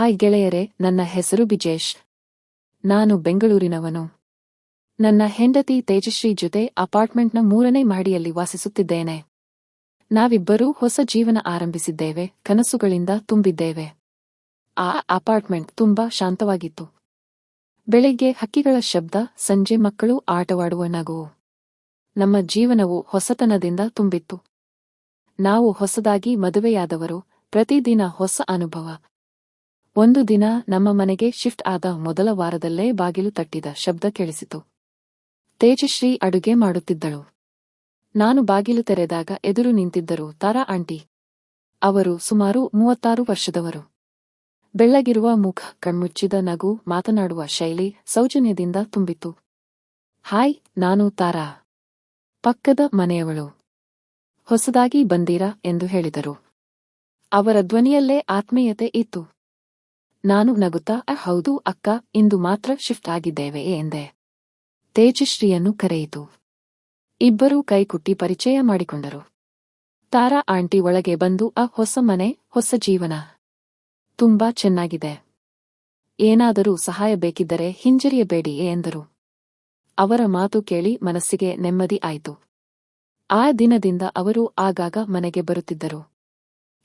Hi ಗೆಳೆಯರೆ, ನನ್ನ ಹೆಸರು ಬಿಜೇಶ್. ನಾನು ಬೆಂಗಳೂರಿನವನು. ನನ್ನ ಹೆಂಡತಿ ತೇಜಶ್ರೀ ಜೊತೆ ಅಪಾರ್ಟ್ಮೆಂಟ್ನ ಮೂರನೇ ಮಹಡಿಯಲ್ಲಿ ವಾಸಿಸುತ್ತಿದ್ದೇನೆ. ನಾವಿಬ್ಬರೂ ಹೊಸ ಜೀವನ ಆರಂಭಿಸಿದ್ದೇವೆ, ಕನಸುಗಳಿಂದ ತುಂಬಿದ್ದೇವೆ. ಆ ಅಪಾರ್ಟ್ಮೆಂಟ್ ತುಂಬಾ ಶಾಂತವಾಗಿತ್ತು. ಬೆಳಿಗ್ಗೆ ಹಕ್ಕಿಗಳ ಶಬ್ದ, ಸಂಜೆ ಮಕ್ಕಳು ಆಟವಾಡುವ ನಗುವು ನಮ್ಮ ಜೀವನವು ಹೊಸತನದಿಂದ ತುಂಬಿತ್ತು. ನಾವು ಹೊಸದಾಗಿ ಮದುವೆಯಾದವರು, ಪ್ರತಿದಿನ ಹೊಸ ಅನುಭವ. ಒಂದು ದಿನ ನಮ್ಮ ಮನೆಗೆ ಶಿಫ್ಟ್ ಆದ ಮೊದಲ ವಾರದಲ್ಲೇ ಬಾಗಿಲು ತಟ್ಟಿದ ಶಬ್ದ ಕೇಳಿಸಿತು. ತೇಜಶ್ರೀ ಅಡುಗೆ ಮಾಡುತ್ತಿದ್ದಳು. ನಾನು ಬಾಗಿಲು ತೆರೆದಾಗ ಎದುರು ನಿಂತಿದ್ದರು ತಾರಾ ಆಂಟಿ. ಅವರು ಸುಮಾರು ಮೂವತ್ತಾರು ವರ್ಷದವರು. ಬೆಳ್ಳಗಿರುವ ಮುಖ, ಕಣ್ಮುಚ್ಚಿದ ನಗು, ಮಾತನಾಡುವ ಶೈಲಿ ಸೌಜನ್ಯದಿಂದ ತುಂಬಿತು ಹಾಯ್, ನಾನು ತಾರಾ. ಪಕ್ಕದ ಮನೆಯವಳು. ಹೊಸದಾಗಿ ಬಂದೀರಾ? ಎಂದು ಹೇಳಿದರು. ಅವರ ಧ್ವನಿಯಲ್ಲೇ ಆತ್ಮೀಯತೆ ಇತ್ತು. ನಾನು ನಗುತ್ತಾ "ಅ, ಹೌದು ಅಕ್ಕ ಇಂದು ಮಾತ್ರ ಶಿಫ್ಟ್ ಆಗಿದ್ದೇವೆ ಎಂದೆ. ತೇಜಶ್ರೀಯನ್ನು ಕರೆಯಿತು. ಇಬ್ಬರೂ ಕೈಕುಟ್ಟಿ ಪರಿಚಯ ಮಾಡಿಕೊಂಡರು. ತಾರಾ ಆಂಟಿ ಒಳಗೆ ಬಂದು ಆ ಹೊಸ ಮನೆ ಹೊಸ ಜೀವನ. ತುಂಬಾ ಚೆನ್ನಾಗಿದೆ. ಏನಾದರೂ ಸಹಾಯ ಬೇಕಿದ್ದರೆ ಹಿಂಜರಿಯಬೇಡಿ ಎಂದರು. ಅವರ ಮಾತು ಕೇಳಿ ಮನಸ್ಸಿಗೆ ನೆಮ್ಮದಿ ಆಯಿತು. ಆ ದಿನದಿಂದ ಅವರು ಆಗಾಗ ಮನೆಗೆ ಬರುತ್ತಿದ್ದರು.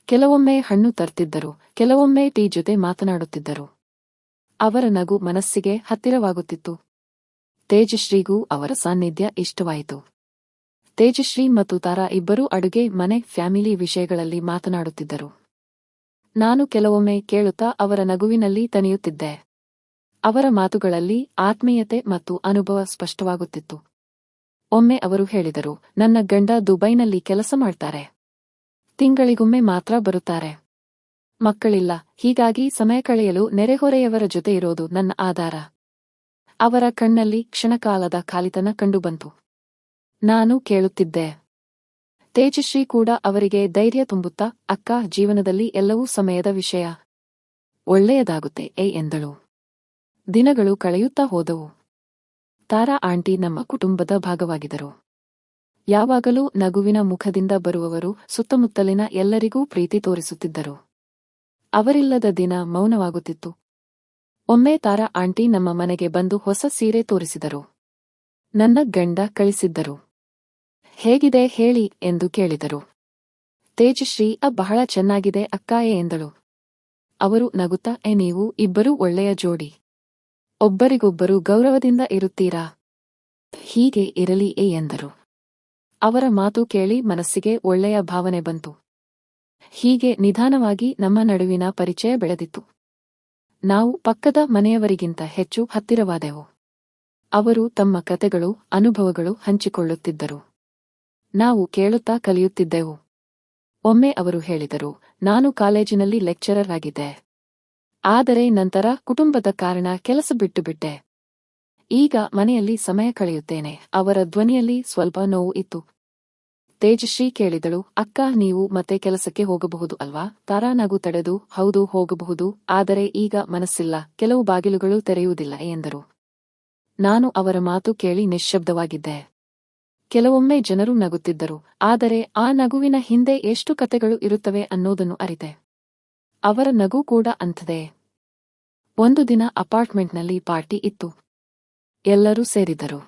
ಕೆಲವೊಮ್ಮೆ ಹಣ್ಣು ತರ್ತಿದ್ದರು, ಕೆಲವೊಮ್ಮೆ ಟೀ ಜೊತೆ ಮಾತನಾಡುತ್ತಿದ್ದರು. ಅವರ ನಗು ಮನಸ್ಸಿಗೆ ಹತ್ತಿರವಾಗುತ್ತಿತ್ತು. ತೇಜಶ್ರೀಗೂ ಅವರ ಸಾನ್ನಿಧ್ಯ ಇಷ್ಟವಾಯಿತು. ತೇಜಶ್ರೀ ಮತ್ತು ತಾರಾ ಇಬ್ಬರೂ ಅಡುಗೆ, ಮನೆ, ಫ್ಯಾಮಿಲಿ ವಿಷಯಗಳಲ್ಲಿ ಮಾತನಾಡುತ್ತಿದ್ದರು. ನಾನು ಕೆಲವೊಮ್ಮೆ ಕೇಳುತ್ತಾ ಅವರ ನಗುವಿನಲ್ಲಿ ತನಿಯುತ್ತಿದ್ದೆ ಅವರ ಮಾತುಗಳಲ್ಲಿ ಆತ್ಮೀಯತೆ ಮತ್ತು ಅನುಭವ ಸ್ಪಷ್ಟವಾಗುತ್ತಿತ್ತು. ಒಮ್ಮೆ ಅವರು ಹೇಳಿದರು, ನನ್ನ ಗಂಡ ದುಬೈನಲ್ಲಿ ಕೆಲಸ ಮಾಡ್ತಾರೆ. ತಿಂಗಳಿಗೊಮ್ಮೆ ಮಾತ್ರ ಬರುತ್ತಾರೆ. ಮಕ್ಕಳಿಲ್ಲ, ಹೀಗಾಗಿ ಸಮಯ ಕಳೆಯಲು ನೆರೆಹೊರೆಯವರ ಜೊತೆ ಇರೋದು ನನ್ನ ಆಧಾರ. ಅವರ ಕಣ್ಣಲ್ಲಿ ಕ್ಷಣಕಾಲದ ಖಾಲಿತನ ಕಂಡುಬಂತು. ನಾನು ಕೇಳುತ್ತಿದ್ದೆ. ತೇಜಶ್ರೀ ಕೂಡ ಅವರಿಗೆ ಧೈರ್ಯ ತುಂಬುತ್ತಾ, ಅಕ್ಕ, ಜೀವನದಲ್ಲಿ ಎಲ್ಲವೂ ಸಮಯದ ವಿಷಯ. ಒಳ್ಳೆಯದಾಗುತ್ತೆ, ಏ ಎಂದಳು. ದಿನಗಳು ಕಳೆಯುತ್ತಾ ಹೋದವು. ತಾರಾ ಆಂಟಿ ನಮ್ಮ ಕುಟುಂಬದ ಭಾಗವಾಗಿದರು ಯಾವಾಗಲೂ ನಗುವಿನ ಮುಖದಿಂದ ಬರುವವರು ಸುತ್ತಮುತ್ತಲಿನ ಎಲ್ಲರಿಗೂ ಪ್ರೀತಿ ತೋರಿಸುತ್ತಿದ್ದರು. ಅವರಿಲ್ಲದ ದಿನ ಮೌನವಾಗುತ್ತಿತ್ತು. ಒಮ್ಮೆ ತಾರಾ ಆಂಟಿ ನಮ್ಮ ಮನೆಗೆ ಬಂದು ಹೊಸ ಸೀರೆ ತೋರಿಸಿದರು. ನನ್ನ ಗಂಡ ಕಳಿಸಿದ್ದರು. ಹೇಗಿದೆ ಹೇಳಿ ಎಂದು ಕೇಳಿದರು. ತೇಜಶ್ರೀ, ಅ, ಬಹಳ ಚೆನ್ನಾಗಿದೆ ಅಕ್ಕಾಯೆ ಎಂದಳು. ಅವರು ನಗುತ್ತಾ ಎ ನೀವು ಇಬ್ಬರೂ ಒಳ್ಳೆಯ ಜೋಡಿ. ಒಬ್ಬರಿಗೊಬ್ಬರು ಗೌರವದಿಂದ ಇರುತ್ತೀರಾ? ಹೀಗೆ ಇರಲಿ ಎ ಎಂದರು. ಅವರ ಮಾತು ಕೇಳಿ ಮನಸ್ಸಿಗೆ ಒಳ್ಳೆಯ ಭಾವನೆ ಬಂತು. ಹೀಗೆ ನಿಧಾನವಾಗಿ ನಮ್ಮ ನಡುವಿನ ಪರಿಚಯ ಬೆಳೆದಿತ್ತು. ನಾವು ಪಕ್ಕದ ಮನೆಯವರಿಗಿಂತ ಹೆಚ್ಚು ಹತ್ತಿರವಾದೆವು. ಅವರು ತಮ್ಮ ಕತೆಗಳು, ಅನುಭವಗಳು ಹಂಚಿಕೊಳ್ಳುತ್ತಿದ್ದರು. ನಾವು ಕೇಳುತ್ತಾ ಕಲಿಯುತ್ತಿದ್ದೆವು. ಒಮ್ಮೆ ಅವರು ಹೇಳಿದರು, ನಾನು ಕಾಲೇಜಿನಲ್ಲಿ ಲೆಕ್ಚರರ್ ಆಗಿದ್ದೆ ಆದರೆ ನಂತರ ಕುಟುಂಬದ ಕಾರಣ ಕೆಲಸ ಬಿಟ್ಟುಬಿಟ್ಟೆ. ಈಗ ಮನೆಯಲ್ಲಿ ಸಮಯ ಕಳೆಯುತ್ತೇನೆ. ಅವರ ಧ್ವನಿಯಲ್ಲಿ ಸ್ವಲ್ಪ ನೋವು ಇತ್ತು. ತೇಜಶ್ರೀ ಕೇಳಿದಳು, ಅಕ್ಕ, ನೀವು ಮತ್ತೆ ಕೆಲಸಕ್ಕೆ ಹೋಗಬಹುದು ಅಲ್ವಾ? ತಾರಾ ನಗು ತಡೆದು, ಹೌದು, ಹೋಗಬಹುದು, ಆದರೆ ಈಗ ಮನಸ್ಸಿಲ್ಲ, ಕೆಲವು ಬಾಗಿಲುಗಳು ತೆರೆಯುವುದಿಲ್ಲ, ಎಂದರು. ನಾನು ಅವರ ಮಾತು ಕೇಳಿ ನಿಶ್ಶಬ್ದವಾಗಿದ್ದೆ. ಕೆಲವೊಮ್ಮೆ ಜನರು ನಗುತ್ತಿದ್ದರು, ಆದರೆ ಆ ನಗುವಿನ ಹಿಂದೆ ಎಷ್ಟು ಕತೆಗಳು ಇರುತ್ತವೆ ಅನ್ನೋದನ್ನು ಅರಿತೆ. ಅವರ ನಗು ಕೂಡ ಅಂಥದೇ. ಒಂದು ದಿನ ಅಪಾರ್ಟ್ಮೆಂಟ್ನಲ್ಲಿ ಪಾರ್ಟಿ ಇತ್ತು. ಎಲ್ಲರೂ ಸೇರಿದರು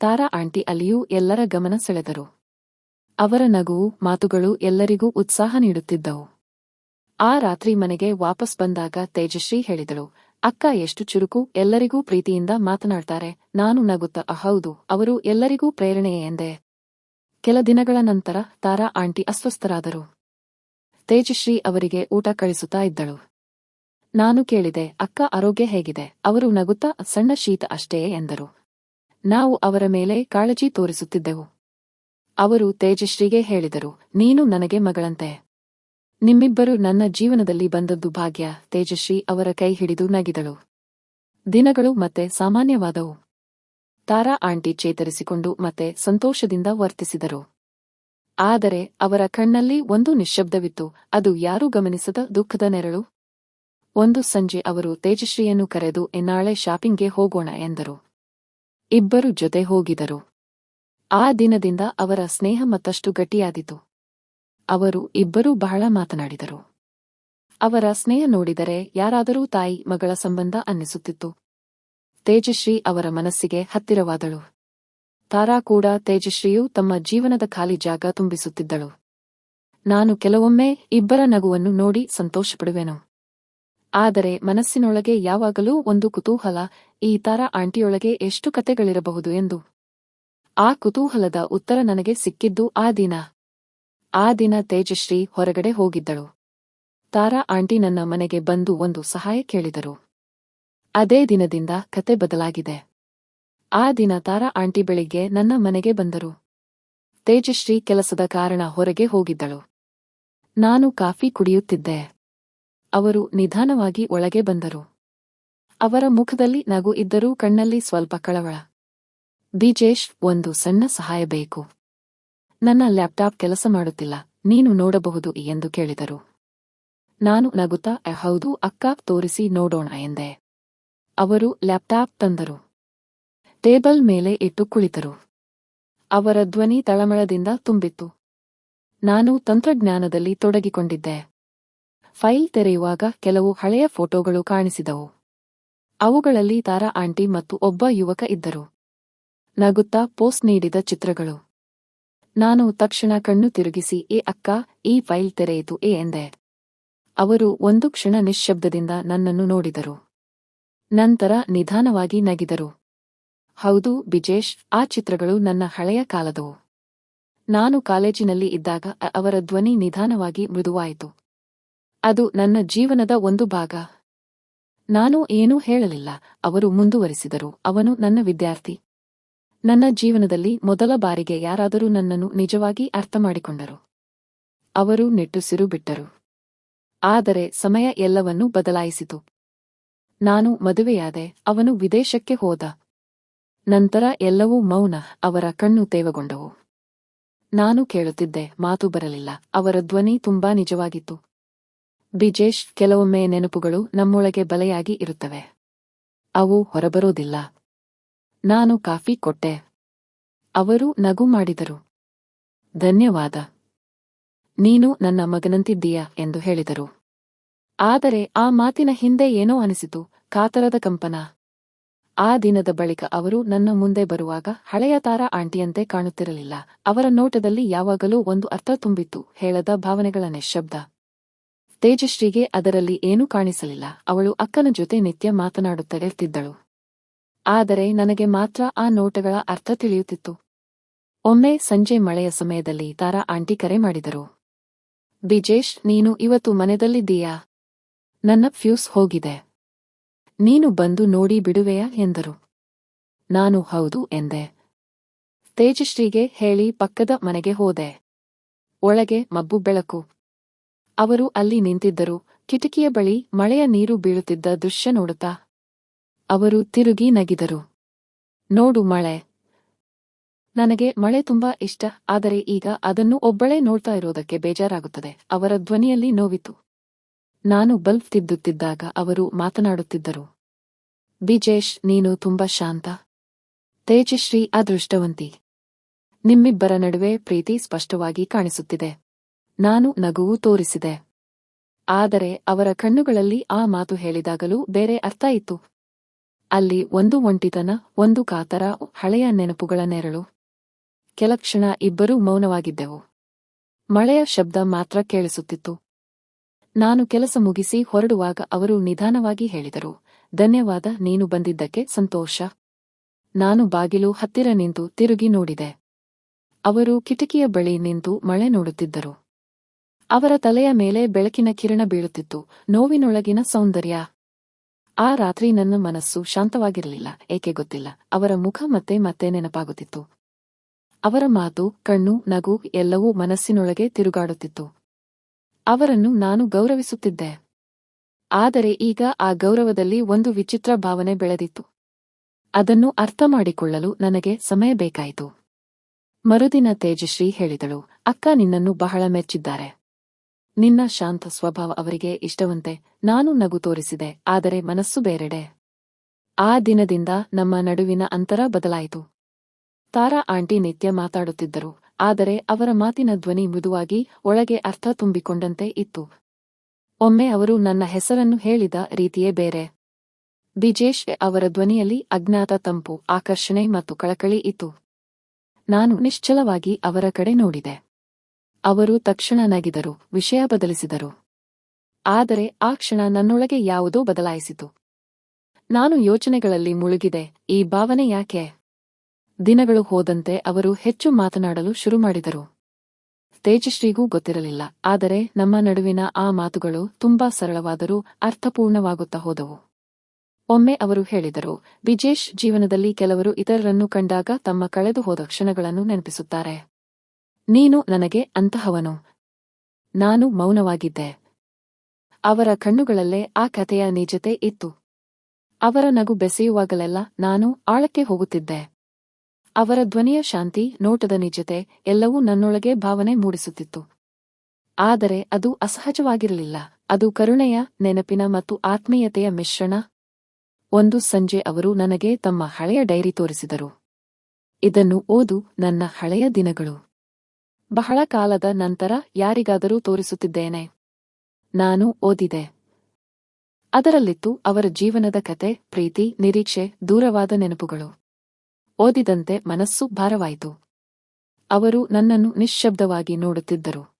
ತಾರಾ ಆಂಟಿ ಅಲ್ಲಿಯೂ ಎಲ್ಲರ ಗಮನ ಸೆಳೆದರು. ಅವರ ನಗುವು, ಮಾತುಗಳು ಎಲ್ಲರಿಗೂ ಉತ್ಸಾಹ ನೀಡುತ್ತಿದ್ದವು. ಆ ರಾತ್ರಿ ಮನೆಗೆ ವಾಪಸ್ ಬಂದಾಗ ತೇಜಶ್ರೀ ಹೇಳಿದಳು, ಅಕ್ಕ, ಎಷ್ಟು ಚುರುಕು, ಎಲ್ಲರಿಗೂ ಪ್ರೀತಿಯಿಂದ ಮಾತನಾಡ್ತಾರೆ, ನಾನು ನಗುತ್ತ, ಹೌದು, ಅವರು ಎಲ್ಲರಿಗೂ ಪ್ರೇರಣೆಯೇ ಎಂದೆ. ಕೆಲ ದಿನಗಳ ನಂತರ ತಾರಾ ಆಂಟಿ ಅಸ್ವಸ್ಥರಾದರು. ತೇಜಶ್ರೀ ಅವರಿಗೆ ಊಟ ಕಳಿಸುತ್ತಾ ಇದ್ದಳು. ನಾನು ಕೇಳಿದೆ, ಅಕ್ಕ ಆರೋಗ್ಯ ಹೇಗಿದೆ, ಅವರು ನಗುತ್ತಾ, ಸಣ್ಣ ಶೀತ ಅಷ್ಟೇ, ಎಂದರು. ನಾವು ಅವರ ಮೇಲೆ ಕಾಳಜಿ ತೋರಿಸುತ್ತಿದ್ದೆವು. ಅವರು ತೇಜಶ್ರೀಗೆ ಹೇಳಿದರು, ನೀನು ನನಗೆ ಮಗಳಂತೆ. ನಿಮ್ಮಿಬ್ಬರು ನನ್ನ ಜೀವನದಲ್ಲಿ ಬಂದದ್ದು ಭಾಗ್ಯ, ತೇಜಶ್ರೀ ಅವರ ಕೈ ಹಿಡಿದು ನಗಿದಳು. ದಿನಗಳು ಮತ್ತೆ ಸಾಮಾನ್ಯವಾದವು. ತಾರಾ ಆಂಟಿ ಚೇತರಿಸಿಕೊಂಡು ಮತ್ತೆ ಸಂತೋಷದಿಂದ ವರ್ತಿಸಿದರು. ಆದರೆ ಅವರ ಕಣ್ಣಲ್ಲಿ ಒಂದು ನಿಶ್ಶಬ್ದವಿತ್ತು, ಅದು ಯಾರೂ ಗಮನಿಸದ ದುಃಖದ ನೆರಳು? ಒಂದು ಸಂಜೆ ಅವರು ತೇಜಶ್ರೀಯನ್ನು ಕರೆದು ಎನ್ನಾಳೆ ಶಾಪಿಂಗ್ಗೆ ಹೋಗೋಣ ಎಂದರು. ಇಬ್ಬರು ಜೊತೆ ಹೋಗಿದರು. ಆ ದಿನದಿಂದ ಅವರ ಸ್ನೇಹ ಮತ್ತಷ್ಟು ಗಟ್ಟಿಯಾದಿತು. ಅವರು ಇಬ್ಬರೂ ಬಹಳ ಮಾತನಾಡಿದರು. ಅವರ ಸ್ನೇಹ ನೋಡಿದರೆ ಯಾರಾದರೂ ತಾಯಿ, ಮಗಳ ಸಂಬಂಧ ಅನ್ನಿಸುತ್ತಿತ್ತು. ತೇಜಶ್ರೀ ಅವರ ಮನಸ್ಸಿಗೆ ಹತ್ತಿರವಾದಳು. ತಾರಾ ಕೂಡ ತೇಜಶ್ರೀಯು ತಮ್ಮ ಜೀವನದ ಖಾಲಿ ಜಾಗ ತುಂಬಿಸುತ್ತಿದ್ದಳು. ನಾನು ಕೆಲವೊಮ್ಮೆ ಇಬ್ಬರ ನಗುವನ್ನು ನೋಡಿ ಸಂತೋಷಪಡುವೆನು. ಆದರೆ ಮನಸ್ಸಿನೊಳಗೆ ಯಾವಾಗಲೂ ಒಂದು ಕುತೂಹಲ, ಈ ತಾರಾ ಆಂಟಿಯೊಳಗೆ ಎಷ್ಟು ಕತೆಗಳಿರಬಹುದು ಎಂದು. ಆ ಕುತೂಹಲದ ಉತ್ತರ ನನಗೆ ಸಿಕ್ಕಿದ್ದು ಆ ದಿನ. ಆ ದಿನ ತೇಜಶ್ರೀ ಹೊರಗಡೆ ಹೋಗಿದ್ದಳು. ತಾರಾ ಆಂಟಿ ನನ್ನ ಮನೆಗೆ ಬಂದು ಒಂದು ಸಹಾಯ ಕೇಳಿದರು. ಅದೇ ದಿನದಿಂದ ಕತೆ ಬದಲಾಗಿದೆ. ಆ ದಿನ ತಾರಾ ಆಂಟಿ ಬೆಳಿಗ್ಗೆ ನನ್ನ ಮನೆಗೆ ಬಂದರು. ತೇಜಶ್ರೀ ಕೆಲಸದ ಕಾರಣ ಹೊರಗೆ ಹೋಗಿದ್ದಳು. ನಾನು ಕಾಫಿ ಕುಡಿಯುತ್ತಿದ್ದೆ. ಅವರು ನಿಧಾನವಾಗಿ ಒಳಗೆ ಬಂದರು. ಅವರ ಮುಖದಲ್ಲಿ ನಗು ಇದ್ದರೂ ಕಣ್ಣಲ್ಲಿ ಸ್ವಲ್ಪ ಕಳವಳ. ಬಿಜೇಶ್ ಒಂದು ಸಣ್ಣ ಸಹಾಯ ಬೇಕು. ನನ್ನ ಲ್ಯಾಪ್ಟಾಪ್ ಕೆಲಸ ಮಾಡುತ್ತಿಲ್ಲ ನೀನು ನೋಡಬಹುದು ಎಂದು ಕೇಳಿದರು. ನಾನು ನಗುತ್ತಾ "ಅ, ಹೌದು ಅಕ್ಕ ತೋರಿಸಿ ನೋಡೋಣ ಎಂದೆ. ಅವರು ಲ್ಯಾಪ್ಟಾಪ್ ತಂದರು. ಟೇಬಲ್ ಮೇಲೆ ಇಟ್ಟು ಕುಳಿತರು. ಅವರ ಧ್ವನಿ ತಳಮಳದಿಂದ ತುಂಬಿತ್ತು. ನಾನು ತಂತ್ರಜ್ಞಾನದಲ್ಲಿ ತೊಡಗಿಕೊಂಡಿದ್ದೆ. ಫೈಲ್ ತೆರೆಯುವಾಗ ಕೆಲವು ಹಳೆಯ ಫೋಟೋಗಳು ಕಾಣಿಸಿದವು. ಅವುಗಳಲ್ಲಿ ತಾರಾ ಆಂಟಿ ಮತ್ತು ಒಬ್ಬ ಯುವಕ ಇದ್ದರು. ನಗುತ್ತಾ ಪೋಸ್ಟ್ ನೀಡಿದ ಚಿತ್ರಗಳು. ನಾನು ತಕ್ಷಣ ಕಣ್ಣು ತಿರುಗಿಸಿ, ಏ ಅಕ್ಕ, ಈ ಫೈಲ್ ತೆರೆಯಿತು, ಏ ಎಂದೆ. ಅವರು ಒಂದು ಕ್ಷಣ ನಿಶ್ಶಬ್ದದಿಂದ ನನ್ನನ್ನು ನೋಡಿದರು. ನಂತರ ನಿಧಾನವಾಗಿ ನಗಿದರು. ಹೌದು, ಬಿಜೇಶ್, ಆ ಚಿತ್ರಗಳು ನನ್ನ ಹಳೆಯ ಕಾಲದವು. ನಾನು ಕಾಲೇಜಿನಲ್ಲಿ ಇದ್ದಾಗ ಅವರ ಧ್ವನಿ ನಿಧಾನವಾಗಿ ಮೃದುವಾಯಿತು. ಅದು ನನ್ನ ಜೀವನದ ಒಂದು ಭಾಗ. ನಾನು ಏನೂ ಹೇಳಲಿಲ್ಲ, ಅವರು ಮುಂದುವರಿಸಿದರು, ಅವನು ನನ್ನ ವಿದ್ಯಾರ್ಥಿ. ನನ್ನ ಜೀವನದಲ್ಲಿ ಮೊದಲ ಬಾರಿಗೆ ಯಾರಾದರೂ ನನ್ನನ್ನು ನಿಜವಾಗಿ ಅರ್ಥ ಮಾಡಿಕೊಂಡರು ಅವರು ನೆಟ್ಟುಸಿರು ಬಿಟ್ಟರು. ಆದರೆ ಸಮಯ ಎಲ್ಲವನ್ನೂ ಬದಲಾಯಿಸಿತು. ನಾನು ಮದುವೆಯಾದೆ ಅವನು ವಿದೇಶಕ್ಕೆ ಹೋದ. ನಂತರ ಎಲ್ಲವೂ ಮೌನ ಅವರ ಕಣ್ಣು ತೇವಗೊಂಡವು. ನಾನು ಕೇಳುತ್ತಿದ್ದೆ, ಮಾತು ಬರಲಿಲ್ಲ, ಅವರ ಧ್ವನಿ ತುಂಬಾ ನಿಜವಾಗಿತ್ತು. ಬಿಜೇಶ್, ಕೆಲವೊಮ್ಮೆ ನೆನಪುಗಳು ನಮ್ಮೊಳಗೆ ಬಲೆಯಾಗಿ ಇರುತ್ತವೆ. ಅವು ಹೊರಬರೋದಿಲ್ಲ. ನಾನು ಕಾಫಿ ಕೊಟ್ಟೆ. ಅವರು ನಗು ಮಾಡಿದರು. ಧನ್ಯವಾದ. ನೀನು ನನ್ನ ಮಗನಂತಿದ್ದೀಯ ಎಂದು ಹೇಳಿದರು. ಆದರೆ ಆ ಮಾತಿನ ಹಿಂದೆ ಏನೋ ಅನಿಸಿತು, ಕಾತರದ ಕಂಪನ. ಆ ದಿನದ ಬಳಿಕ ಅವರು ನನ್ನ ಮುಂದೆ ಬರುವಾಗ ಹಳೆಯ ತಾರ ಆಂಟಿಯಂತೆ ಕಾಣುತ್ತಿರಲಿಲ್ಲ. ಅವರ ನೋಟದಲ್ಲಿ ಯಾವಾಗಲೂ ಒಂದು ಅರ್ಥ ತುಂಬಿತ್ತು, ಹೇಳದ ಭಾವನೆಗಳ ನಿಶಬ್ದ ತೇಜಶ್ರೀಗೆ ಅದರಲ್ಲಿ ಏನೂ ಕಾಣಿಸಲಿಲ್ಲ. ಅವಳು ಅಕ್ಕನ ಜೊತೆ ನಿತ್ಯ ಮಾತನಾಡುತ್ತಿರುತ್ತಿದ್ದಳು ಆದರೆ ನನಗೆ ಮಾತ್ರ ಆ ನೋಟಗಳ ಅರ್ಥ ತಿಳಿಯುತ್ತಿತ್ತು. ಒಮ್ಮೆ ಸಂಜೆ ಮಳೆಯ ಸಮಯದಲ್ಲಿ ತಾರಾ ಆಂಟಿ ಕರೆ ಮಾಡಿದರು. ಬಿಜೇಶ್, ನೀನು ಇವತ್ತು ಮನೆದಲ್ಲಿದ್ದೀಯಾ ನನ್ನ ಫ್ಯೂಸ್ ಹೋಗಿದೆ. ನೀನು ಬಂದು ನೋಡಿ ಬಿಡುವೆಯಾ? ಎಂದರು. ನಾನು ಹೌದು, ಎಂದೆ. ತೇಜಶ್ರೀಗೆ ಹೇಳಿ ಪಕ್ಕದ ಮನೆಗೆ ಹೋದೆ. ಒಳಗೆ ಮಬ್ಬು ಬೆಳಕು. ಅವರು ಅಲ್ಲಿ ನಿಂತಿದ್ದರು. ಕಿಟಕಿಯ ಬಳಿ ಮಳೆಯ ನೀರು ಬೀಳುತ್ತಿದ್ದ ದೃಶ್ಯ ನೋಡುತ್ತಾ ಅವರು ತಿರುಗಿ ನಗಿದರು. ನೋಡು ಮಳೆ. ನನಗೆ ಮಳೆ ತುಂಬಾ ಇಷ್ಟ, ಆದರೆ ಈಗ ಅದನ್ನು ಒಬ್ಬಳೇ ನೋಡ್ತಾ ಇರೋದಕ್ಕೆ ಬೇಜಾರಾಗುತ್ತದೆ. ಅವರ ಧ್ವನಿಯಲ್ಲಿ ನೋವಿತು. ನಾನು ಬಲ್ಬ್ ತಿದ್ದುತ್ತಿದ್ದಾಗ ಅವರು ಮಾತನಾಡುತ್ತಿದ್ದರು. ಬಿಜೇಶ್, ನೀನು ತುಂಬಾ ಶಾಂತ. ತೇಜಶ್ರೀ ಅದೃಷ್ಟವಂತಿ. ನಿಮ್ಮಿಬ್ಬರ ನಡುವೆ ಪ್ರೀತಿ ಸ್ಪಷ್ಟವಾಗಿ ಕಾಣಿಸುತ್ತಿದೆ. ನಾನು ನಗುವು ತೋರಿಸಿದೆ. ಆದರೆ ಅವರ ಕಣ್ಣುಗಳಲ್ಲಿ ಆ ಮಾತು ಹೇಳಿದಾಗಲೂ ಬೇರೆ ಅರ್ಥ ಇತ್ತು. ಅಲ್ಲಿ ಒಂದು ಒಂಟಿತನ, ಒಂದು ಕಾತರ, ಹಳೆಯ ನೆನಪುಗಳ ನೆರಳು. ಕೆಲಕ್ಷಣ ಇಬ್ಬರೂ ಮೌನವಾಗಿದ್ದೆವು. ಮಳೆಯ ಶಬ್ದ ಮಾತ್ರ ಕೇಳಿಸುತ್ತಿತ್ತು. ನಾನು ಕೆಲಸ ಮುಗಿಸಿ ಹೊರಡುವಾಗ ಅವರು ನಿಧಾನವಾಗಿ ಹೇಳಿದರು, ಧನ್ಯವಾದ, ನೀನು ಬಂದಿದ್ದಕ್ಕೆ ಸಂತೋಷ. ನಾನು ಬಾಗಿಲು ಹತ್ತಿರ ನಿಂತು ತಿರುಗಿ ನೋಡಿದೆ. ಅವರು ಕಿಟಕಿಯ ಬಳಿ ನಿಂತು ಮಳೆ ನೋಡುತ್ತಿದ್ದರು. ಅವರ ತಲೆಯ ಮೇಲೆ ಬೆಳಕಿನ ಕಿರಣ ಬೀಳುತ್ತಿತ್ತು. ನೋವಿನೊಳಗಿನ ಸೌಂದರ್ಯ. ಆ ರಾತ್ರಿ ನನ್ನ ಮನಸ್ಸು ಶಾಂತವಾಗಿರಲಿಲ್ಲ, ಏಕೆ ಗೊತ್ತಿಲ್ಲ. ಅವರ ಮುಖ ಮತ್ತೆ ಮತ್ತೆ ನೆನಪಾಗುತ್ತಿತ್ತು. ಅವರ ಮಾತು, ಕಣ್ಣು, ನಗು ಎಲ್ಲವೂ ಮನಸ್ಸಿನೊಳಗೆ ತಿರುಗಾಡುತ್ತಿತ್ತು. ಅವರನ್ನು ನಾನು ಗೌರವಿಸುತ್ತಿದ್ದೆ. ಆದರೆ ಈಗ ಆ ಗೌರವದಲ್ಲಿ ಒಂದು ವಿಚಿತ್ರ ಭಾವನೆ ಬೆಳೆದಿತ್ತು. ಅದನ್ನು ಅರ್ಥ ಮಾಡಿಕೊಳ್ಳಲು ನನಗೆ ಸಮಯ ಬೇಕಾಯಿತು. ಮರುದಿನ ತೇಜಶ್ರೀ ಹೇಳಿದಳು, ಅಕ್ಕ ನಿನ್ನನ್ನು ಬಹಳ ಮೆಚ್ಚಿದ್ದಾರೆ. ನಿನ್ನ ಶಾಂತ ಸ್ವಭಾವ ಅವರಿಗೆ ಇಷ್ಟವಂತೆ ನಾನು ನಗು ತೋರಿಸಿದೆ, ಆದರೆ ಮನಸ್ಸು ಬೇರೆಡೆ. ಆ ದಿನದಿಂದ ನಮ್ಮ ನಡುವಿನ ಅಂತರ ಬದಲಾಯಿತು. ತಾರಾ ಆಂಟಿ ನಿತ್ಯ ಮಾತಾಡುತ್ತಿದ್ದರು, ಆದರೆ ಅವರ ಮಾತಿನ ಧ್ವನಿ ಮೃದುವಾಗಿ ಒಳಗೆ ಅರ್ಥ ತುಂಬಿಕೊಂಡಂತೆ ಇತ್ತು. ಒಮ್ಮೆ ಅವರು ನನ್ನ ಹೆಸರನ್ನು ಹೇಳಿದ ರೀತಿಯೇ ಬೇರೆ. ಬಿಜೇಶ್ ಅವರ ಧ್ವನಿಯಲ್ಲಿ ಅಜ್ಞಾತ ತಂಪು, ಆಕರ್ಷಣೆ ಮತ್ತು ಕಳಕಳಿ ಇತ್ತು. ನಾನು ನಿಶ್ಚಲವಾಗಿ ಅವರ ಕಡೆ ನೋಡಿದೆ. ಅವರು ತಕ್ಷಣ ನಗಿದರು, ವಿಷಯ ಬದಲಿಸಿದರು. ಆದರೆ ಆ ಕ್ಷಣ ನನ್ನೊಳಗೆ ಯಾವುದೋ ಬದಲಾಯಿಸಿತು. ನಾನು ಯೋಚನೆಗಳಲ್ಲಿ ಮುಳುಗಿದೆ, ಈ ಭಾವನೆ ಯಾಕೆ? ದಿನಗಳು ಹೋದಂತೆ ಅವರು ಹೆಚ್ಚು ಮಾತನಾಡಲು ಶುರು ಮಾಡಿದರು. ತೇಜಶ್ರೀಗೂ ಗೊತ್ತಿರಲಿಲ್ಲ, ಆದರೆ ನಮ್ಮ ನಡುವಿನ ಆ ಮಾತುಗಳು ತುಂಬಾ ಸರಳವಾದರೂ ಅರ್ಥಪೂರ್ಣವಾಗುತ್ತಾ ಹೋದವು. ಒಮ್ಮೆ ಅವರು ಹೇಳಿದರು ವಿಜೇಶ್ ಜೀವನದಲ್ಲಿ ಕೆಲವರು ಇತರರನ್ನು ಕಂಡಾಗ ತಮ್ಮ ಕಳೆದು ಹೋದ ಕ್ಷಣಗಳನ್ನು ನೆನಪಿಸುತ್ತಾರೆ. ನೀನು ನನಗೆ ಅಂತಹವನು. ನಾನು ಮೌನವಾಗಿದ್ದೆ. ಅವರ ಕಣ್ಣುಗಳಲ್ಲೇ ಆ ಕಥೆಯ ನಿಜತೆ ಇತ್ತು. ಅವರ ನಗು ಬೆಸೆಯುವಾಗಲೆಲ್ಲ ನಾನು ಆಳಕ್ಕೆ ಹೋಗುತ್ತಿದ್ದೆ. ಅವರ ಧ್ವನಿಯ ಶಾಂತಿ, ನೋಟದ ನಿಜತೆ ಎಲ್ಲವೂ ನನ್ನೊಳಗೆ ಭಾವನೆ ಮೂಡಿಸುತ್ತಿತ್ತು. ಆದರೆ ಅದು ಅಸಹಜವಾಗಿರಲಿಲ್ಲ. ಅದು ಕರುಣೆಯ, ನೆನಪಿನ ಮತ್ತು ಆತ್ಮೀಯತೆಯ ಮಿಶ್ರಣ. ಒಂದು ಸಂಜೆ ಅವರು ನನಗೆ ತಮ್ಮ ಹಳೆಯ ಡೈರಿ ತೋರಿಸಿದರು. ಇದನ್ನು ಓದು ನನ್ನ ಹಳೆಯ ದಿನಗಳು. ಬಹಳ ಕಾಲದ ನಂತರ ಯಾರಿಗಾದರೂ ತೋರಿಸುತ್ತಿದ್ದೇನೆ. ನಾನು ಓದಿದೆ. ಅದರಲ್ಲಿತ್ತು ಅವರ ಜೀವನದ ಕತೆ, ಪ್ರೀತಿ, ನಿರೀಕ್ಷೆ, ದೂರವಾದ ನೆನಪುಗಳು. ಓದಿದಂತೆ ಮನಸ್ಸು ಭಾರವಾಯಿತು. ಅವರು ನನ್ನನ್ನು ನಿಶ್ಶಬ್ದವಾಗಿ ನೋಡುತ್ತಿದ್ದರು.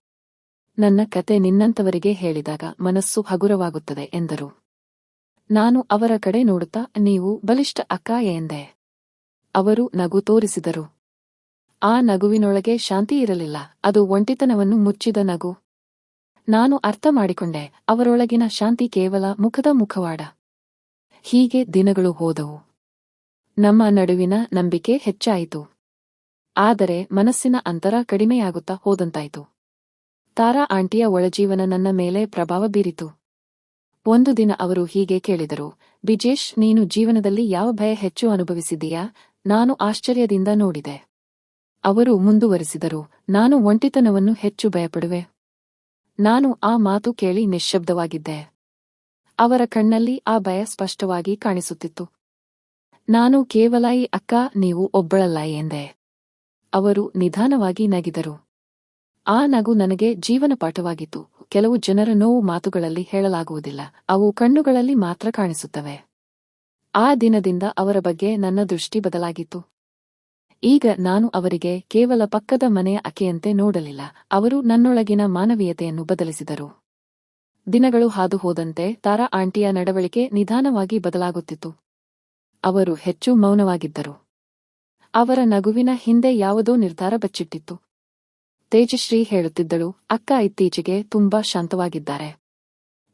ನನ್ನ ಕತೆ ನಿನ್ನಂತವರಿಗೆ ಹೇಳಿದಾಗ ಮನಸ್ಸು ಹಗುರವಾಗುತ್ತದೆ ಎಂದರು. ನಾನು ಅವರ ಕಡೆ ನೋಡುತ್ತಾ, ನೀವು ಬಲಿಷ್ಠ ಅಕ್ಕ ಎಂದೆ. ಅವರು ನಗು ತೋರಿಸಿದರು. ಆ ನಗುವಿನೊಳಗೆ ಶಾಂತಿ ಇರಲಿಲ್ಲ. ಅದು ಒಂಟಿತನವನ್ನು ಮುಚ್ಚಿದ ನಗು. ನಾನು ಅರ್ಥ ಮಾಡಿಕೊಂಡೆ, ಅವರೊಳಗಿನ ಶಾಂತಿ ಕೇವಲ ಮುಖದ ಮುಖವಾಡ. ಹೀಗೆ ದಿನಗಳು ಹೋದವು. ನಮ್ಮ ನಡುವಿನ ನಂಬಿಕೆ ಹೆಚ್ಚಾಯಿತು. ಆದರೆ ಮನಸ್ಸಿನ ಅಂತರ ಕಡಿಮೆಯಾಗುತ್ತಾ ಹೋದಂತಾಯಿತು. ತಾರಾ ಆಂಟಿಯ ಒಳಜೀವನ ನನ್ನ ಮೇಲೆ ಪ್ರಭಾವ ಬೀರಿತು. ಒಂದು ದಿನ ಅವರು ಹೀಗೆ ಕೇಳಿದರು, ಬಿಜೇಶ್, ನೀನು ಜೀವನದಲ್ಲಿ ಯಾವ ಭಯ ಹೆಚ್ಚು ಅನುಭವಿಸಿದೀಯಾ ನಾನು ಆಶ್ಚರ್ಯದಿಂದ ನೋಡಿದೆ. ಅವರು ಮುಂದುವರಿಸಿದರು. ನಾನು ಒಂಟಿತನವನ್ನು ಹೆಚ್ಚು ಭಯಪಡುವೆ. ನಾನು ಆ ಮಾತು ಕೇಳಿ ನಿಶ್ಶಬ್ದವಾಗಿದ್ದೆ. ಅವರ ಕಣ್ಣಲ್ಲಿ ಆ ಭಯ ಸ್ಪಷ್ಟವಾಗಿ ಕಾಣಿಸುತ್ತಿತ್ತು. ನಾನು ಕೇವಲ ಈ ಅಕ್ಕ, ನೀವು ಒಬ್ಬಳಲ್ಲ ಎಂದೆ. ಅವರು ನಿಧಾನವಾಗಿ ನಗಿದರು. ಆ ನಗು ನನಗೆ ಜೀವನ ಪಾಠವಾಗಿತ್ತು. ಕೆಲವು ಜನರ ನೋವು ಮಾತುಗಳಲ್ಲಿ ಹೇಳಲಾಗುವುದಿಲ್ಲ. ಅವು ಕಣ್ಣುಗಳಲ್ಲಿ ಮಾತ್ರ ಕಾಣಿಸುತ್ತವೆ. ಆ ದಿನದಿಂದ ಅವರ ಬಗ್ಗೆ ನನ್ನ ದೃಷ್ಟಿ ಬದಲಾಗಿತ್ತು. ಈಗ ನಾನು ಅವರಿಗೆ ಕೇವಲ ಪಕ್ಕದ ಮನೆಯ ಅಕೆಯಂತೆ ನೋಡಲಿಲ್ಲ. ಅವರು ನನ್ನೊಳಗಿನ ಮಾನವೀಯತೆಯನ್ನು ಬದಲಿಸಿದರು. ದಿನಗಳು ಹಾದು ಹೋದಂತೆ ತಾರಾ ಆಂಟಿಯ ನಡವಳಿಕೆ ನಿಧಾನವಾಗಿ ಬದಲಾಗುತ್ತಿತ್ತು. ಅವರು ಹೆಚ್ಚು ಮೌನವಾಗಿದ್ದರು. ಅವರ ನಗುವಿನ ಹಿಂದೆ ಯಾವುದೋ ನಿರ್ಧಾರ ಬಚ್ಚಿಟ್ಟಿತ್ತು. ತೇಜಶ್ರೀ ಹೇಳುತ್ತಿದ್ದಳು, ಅಕ್ಕ ಇತ್ತೀಚೆಗೆ ತುಂಬಾ ಶಾಂತವಾಗಿದ್ದಾರೆ.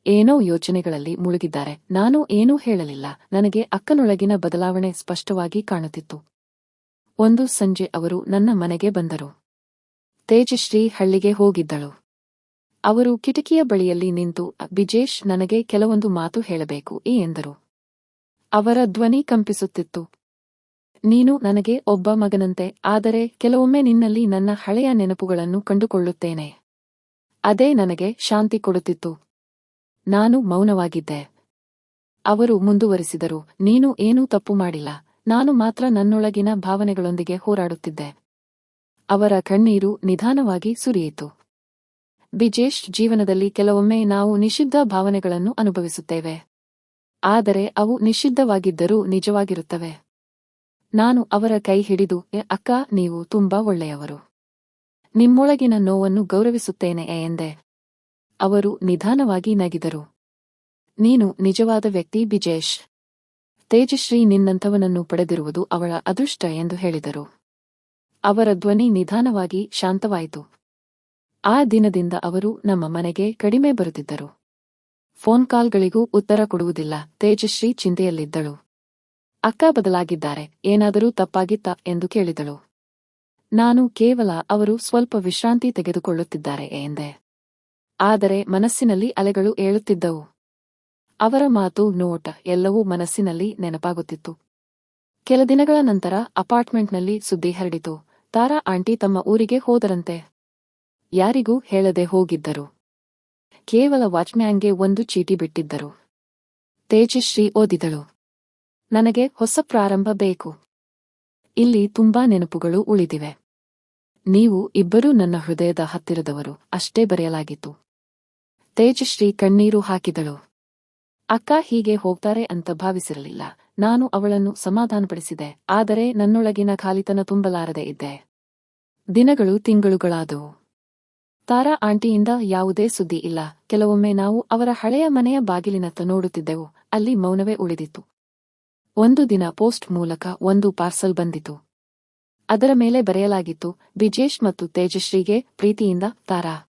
ಏನೋ ಯೋಚನೆಗಳಲ್ಲಿ ಮುಳುಗಿದ್ದಾರೆ. ನಾನು ಏನೂ ಹೇಳಲಿಲ್ಲ. ನನಗೆ ಅಕ್ಕನೊಳಗಿನ ಬದಲಾವಣೆ ಸ್ಪಷ್ಟವಾಗಿ ಕಾಣುತ್ತಿತ್ತು. ಒಂದು ಸಂಜೆ ಅವರು ನನ್ನ ಮನೆಗೆ ಬಂದರು. ತೇಜಶ್ರೀ ಹಳ್ಳಿಗೆ ಹೋಗಿದ್ದಳು. ಅವರು ಕಿಟಕಿಯ ಬಳಿಯಲ್ಲಿ ನಿಂತು, ಬಿಜೇಶ್, ನನಗೆ ಕೆಲವೊಂದು ಮಾತು ಹೇಳಬೇಕು ಈ ಎಂದರು. ಅವರ ಧ್ವನಿ ಕಂಪಿಸುತ್ತಿತ್ತು. ನೀನು ನನಗೆ ಒಬ್ಬ ಮಗನಂತೆ, ಆದರೆ ಕೆಲವೊಮ್ಮೆ ನಿನ್ನಲ್ಲಿ ನನ್ನ ಹಳೆಯ ನೆನಪುಗಳನ್ನು ಕಂಡುಕೊಳ್ಳುತ್ತೇನೆ. ಅದೇ ನನಗೆ ಶಾಂತಿ ಕೊಡುತ್ತಿತ್ತು. ನಾನು ಮೌನವಾಗಿದ್ದೆ ಅವರು ಮುಂದುವರಿಸಿದರು. ನೀನು ಏನೂ ತಪ್ಪು ಮಾಡಿಲ್ಲ. ನಾನು ಮಾತ್ರ ನನ್ನೊಳಗಿನ ಭಾವನೆಗಳೊಂದಿಗೆ ಹೋರಾಡುತ್ತಿದ್ದೆ. ಅವರ ಕಣ್ಣೀರು ನಿಧಾನವಾಗಿ ಸುರಿಯಿತು. ಬಿಜೇಶ್ ಜೀವನದಲ್ಲಿ ಕೆಲವೊಮ್ಮೆ ನಾವು ನಿಷಿದ್ಧ ಭಾವನೆಗಳನ್ನು ಅನುಭವಿಸುತ್ತೇವೆ. ಆದರೆ ಅವು ನಿಷಿದ್ಧವಾಗಿದ್ದರೂ ನಿಜವಾಗಿರುತ್ತವೆ. ನಾನು ಅವರ ಕೈ ಹಿಡಿದು "ಎ ಅಕ್ಕ, ನೀವು ತುಂಬಾ ಒಳ್ಳೆಯವರು. ನಿಮ್ಮೊಳಗಿನ ನೋವನ್ನು ಗೌರವಿಸುತ್ತೇನೆ ಎಂದೆ. ಅವರು ನಿಧಾನವಾಗಿ ನಗಿದರು. ನೀನು ನಿಜವಾದ ವ್ಯಕ್ತಿ, ಬಿಜೇಶ್. ತೇಜಶ್ರೀ ನಿನ್ನಂಥವನನ್ನು ಪಡೆದಿರುವುದು ಅವಳ ಅದೃಷ್ಟ ಎಂದು ಹೇಳಿದರು. ಅವರ ಧ್ವನಿ ನಿಧಾನವಾಗಿ ಶಾಂತವಾಯಿತು. ಆ ದಿನದಿಂದ ಅವರು ನಮ್ಮ ಮನೆಗೆ ಕಡಿಮೆ ಬರುತ್ತಿದ್ದರು. ಫೋನ್ ಕಾಲ್ಗಳಿಗೂ ಉತ್ತರ ಕೊಡುವುದಿಲ್ಲ. ತೇಜಶ್ರೀ ಚಿಂತೆಯಲ್ಲಿದ್ದಳು. ಅಕ್ಕ ಬದಲಾಗಿದ್ದಾರೆ. ಏನಾದರೂ ತಪ್ಪಾಗಿತ್ತ? ಎಂದು ಕೇಳಿದಳು. ನಾನು ಕೇವಲ ಅವರು ಸ್ವಲ್ಪ ವಿಶ್ರಾಂತಿ ತೆಗೆದುಕೊಳ್ಳುತ್ತಿದ್ದಾರೆ ಎಂದೆ. ಆದರೆ ಮನಸ್ಸಿನಲ್ಲಿ ಅಲೆಗಳು ಏಳುತ್ತಿದ್ದವು. ಅವರ ಮಾತು ನೋಟ ಎಲ್ಲವೂ ಮನಸ್ಸಿನಲ್ಲಿ ನೆನಪಾಗುತ್ತಿತ್ತು. ಕೆಲ ದಿನಗಳ ನಂತರ ಅಪಾರ್ಟ್ಮೆಂಟ್ನಲ್ಲಿ ಸುದ್ದಿ ಹರಡಿತು. ತಾರಾ ಆಂಟಿ ತಮ್ಮ ಊರಿಗೆ ಹೋದರಂತೆ. ಯಾರಿಗೂ ಹೇಳದೆ ಹೋಗಿದ್ದರು. ಕೇವಲ ವಾಚ್ಮ್ಯಾನ್ಗೆ ಒಂದು ಚೀಟಿ ಬಿಟ್ಟಿದ್ದರು. ತೇಜಶ್ರೀ ಓದಿದಳು. ನನಗೆ ಹೊಸ ಪ್ರಾರಂಭ ಬೇಕು. ಇಲ್ಲಿ ತುಂಬಾ ನೆನಪುಗಳು ಉಳಿದಿವೆ. ನೀವು ಇಬ್ಬರೂ ನನ್ನ ಹೃದಯದ ಹತ್ತಿರದವರು, ಅಷ್ಟೇ ಬರೆಯಲಾಗಿತ್ತು. ತೇಜಶ್ರೀ ಕಣ್ಣೀರು ಹಾಕಿದಳು. ಅಕ್ಕ ಹೀಗೆ ಹೋಗ್ತಾರೆ ಅಂತ ಭಾವಿಸಿರಲಿಲ್ಲ. ನಾನು ಅವಳನ್ನು ಸಮಾಧಾನಪಡಿಸಿದೆ. ಆದರೆ ನನ್ನೊಳಗಿನ ಖಾಲಿತನ ತುಂಬಲಾರದೆ ಇದ್ದೆ. ದಿನಗಳು ತಿಂಗಳುಗಳಾದವು. ತಾರಾ ಆಂಟಿಯಿಂದ ಯಾವುದೇ ಸುದ್ದಿ ಇಲ್ಲ. ಕೆಲವೊಮ್ಮೆ ನಾವು ಅವರ ಹಳೆಯ ಮನೆಯ ಬಾಗಿಲಿನತ್ತ ನೋಡುತ್ತಿದ್ದೆವು. ಅಲ್ಲಿ ಮೌನವೇ ಉಳಿದಿತ್ತು. ಒಂದು ದಿನ ಪೋಸ್ಟ್ ಮೂಲಕ ಒಂದು ಪಾರ್ಸಲ್ ಬಂದಿತು. ಅದರ ಮೇಲೆ ಬರೆಯಲಾಗಿತ್ತು ಬಿಜೇಶ್ ಮತ್ತು ತೇಜಶ್ರೀಗೆ ಪ್ರೀತಿಯಿಂದ ತಾರಾ.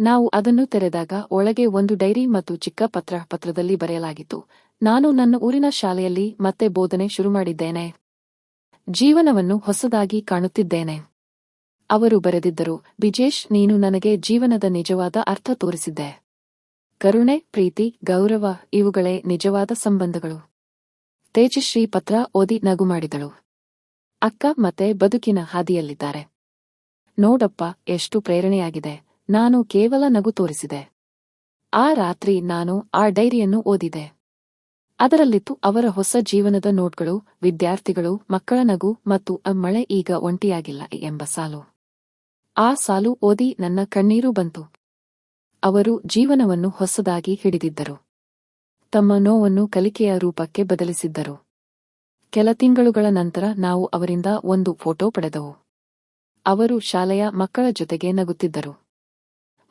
ನಾವು ಅದನ್ನು ತೆರೆದಾಗ ಒಳಗೆ ಒಂದು ಡೈರಿ ಮತ್ತು ಚಿಕ್ಕ ಪತ್ರ ಪತ್ರದಲ್ಲಿ ಬರೆಯಲಾಗಿತ್ತು. ನಾನು ನನ್ನ ಊರಿನ ಶಾಲೆಯಲ್ಲಿ ಮತ್ತೆ ಬೋಧನೆ ಶುರು ಮಾಡಿದ್ದೇನೆ. ಜೀವನವನ್ನು ಹೊಸದಾಗಿ ಕಾಣುತ್ತಿದ್ದೇನೆ. ಅವರು ಬರೆದಿದ್ದರು, ಬಿಜೇಶ್, ನೀನು ನನಗೆ ಜೀವನದ ನಿಜವಾದ ಅರ್ಥ ತೋರಿಸಿದ್ದೆ. ಕರುಣೆ, ಪ್ರೀತಿ, ಗೌರವ ಇವುಗಳೇ ನಿಜವಾದ ಸಂಬಂಧಗಳು. ತೇಜಶ್ರೀ ಪತ್ರ ಓದಿ ನಗು ಮಾಡಿದಳು. ಅಕ್ಕ ಮತ್ತೆ ಬದುಕಿನ ಹಾದಿಯಲ್ಲಿದ್ದಾರೆ. ನೋಡಪ್ಪ, ಎಷ್ಟು ಪ್ರೇರಣೆಯಾಗಿದೆ. ನಾನು ಕೇವಲ ನಗು ತೋರಿಸಿದೆ. ಆ ರಾತ್ರಿ ನಾನು ಆ ಡೈರಿಯನ್ನು ಓದಿದೆ. ಅದರಲ್ಲಿತ್ತು ಅವರ ಹೊಸ ಜೀವನದ ನೋಟ್ಗಳು, ವಿದ್ಯಾರ್ಥಿಗಳು, ಮಕ್ಕಳ ನಗು ಮತ್ತು ಅಮ್ಮಳೆ ಮಳೆ ಈಗ ಒಂಟಿಯಾಗಿಲ್ಲ ಎಂಬ ಸಾಲು. ಆ ಸಾಲು ಓದಿ ನನ್ನ ಕಣ್ಣೀರು ಬಂತು. ಅವರು ಜೀವನವನ್ನು ಹೊಸದಾಗಿ ಹಿಡಿದಿದ್ದರು. ತಮ್ಮ ನೋವನ್ನು ಕಲಿಕೆಯ ರೂಪಕ್ಕೆ ಬದಲಿಸಿದ್ದರು. ಕೆಲ ತಿಂಗಳುಗಳ ನಂತರ ನಾವು ಅವರಿಂದ ಒಂದು ಫೋಟೋ ಪಡೆದವು. ಅವರು ಶಾಲೆಯ ಮಕ್ಕಳ ಜೊತೆಗೆ ನಗುತ್ತಿದ್ದರು.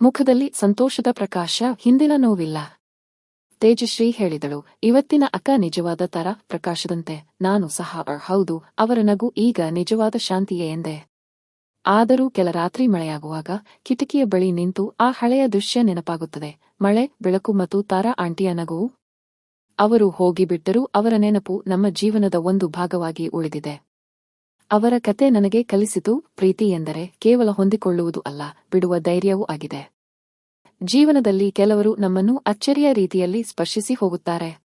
ಮುಖದಲ್ಲಿ ಸಂತೋಷದ ಪ್ರಕಾಶ, ಹಿಂದಿನ ನೋವಿಲ್ಲ. ತೇಜಶ್ರೀ ಹೇಳಿದಳು, ಇವತ್ತಿನ ಅಕ್ಕ ನಿಜವಾದ ತರ ಪ್ರಕಾಶದಂತೆ, ನಾನು ಸಹ ಹೌದು, ಅವರ ನಗು ಈಗ ನಿಜವಾದ ಶಾಂತಿಯೇ ಎಂದೆ. ಆದರೂ ಕೆಲ ರಾತ್ರಿ ಮಳೆಯಾಗುವಾಗ ಕಿಟಕಿಯ ಬಳಿ ನಿಂತು ಆ ಹಳೆಯ ದೃಶ್ಯ ನೆನಪಾಗುತ್ತದೆ, ಮಳೆ, ಬೆಳಕು ಮತ್ತು ತಾರಾ ಆಂಟಿಯ ನಗುವು. ಅವರು ಹೋಗಿಬಿಟ್ಟರೂ ಅವರ ನೆನಪು ನಮ್ಮ ಜೀವನದ ಒಂದು ಭಾಗವಾಗಿ ಉಳಿದಿದೆ. ಅವರ ಕತೆ ನನಗೆ ಕಲಿಸಿತು ಪ್ರೀತಿ ಎಂದರೆ ಕೇವಲ ಹೊಂದಿಕೊಳ್ಳುವುದು ಅಲ್ಲ, ಬಿಡುವ ಧೈರ್ಯವೂ ಆಗಿದೆ. ಜೀವನದಲ್ಲಿ ಕೆಲವರು ನಮ್ಮನ್ನು ಅಚ್ಚರಿಯ ರೀತಿಯಲ್ಲಿ ಸ್ಪರ್ಶಿಸಿ ಹೋಗುತ್ತಾರೆ.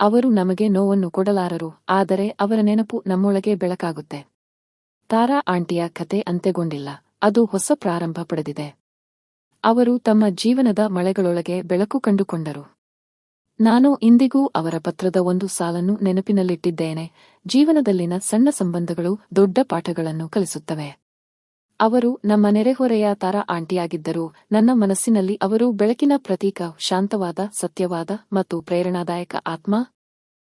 ಅವರು ನಮಗೆ ನೋವನ್ನು ಕೊಡಲಾರರು, ಆದರೆ ಅವರ ನೆನಪು ನಮ್ಮೊಳಗೆ ಬೆಳಕಾಗುತ್ತೆ. ತಾರಾ ಆಂಟಿಯ ಕತೆ ಅಂತ್ಯಗೊಂಡಿಲ್ಲ, ಅದು ಹೊಸ ಪ್ರಾರಂಭ ಪಡೆದಿದೆ. ಅವರು ತಮ್ಮ ಜೀವನದ ಮಳೆಗಳೊಳಗೆ ಬೆಳಕು ಕಂಡುಕೊಂಡರು. ನಾನು ಇಂದಿಗೂ ಅವರ ಪತ್ರದ ಒಂದು ಸಾಲನ್ನು ನೆನಪಿನಲ್ಲಿಟ್ಟಿದ್ದೇನೆ. ಜೀವನದಲ್ಲಿನ ಸಣ್ಣ ಸಂಬಂಧಗಳು ದೊಡ್ಡ ಪಾಠಗಳನ್ನು ಕಲಿಸುತ್ತವೆ. ಅವರು ನಮ್ಮ ನೆರೆಹೊರೆಯ ತಾರಾ ಆಂಟಿಯಾಗಿದ್ದರು. ನನ್ನ ಮನಸ್ಸಿನಲ್ಲಿ ಅವರು ಬೆಳಕಿನ ಪ್ರತೀಕ ಶಾಂತವಾದ, ಸತ್ಯವಾದ ಮತ್ತು ಪ್ರೇರಣಾದಾಯಕ ಆತ್ಮ.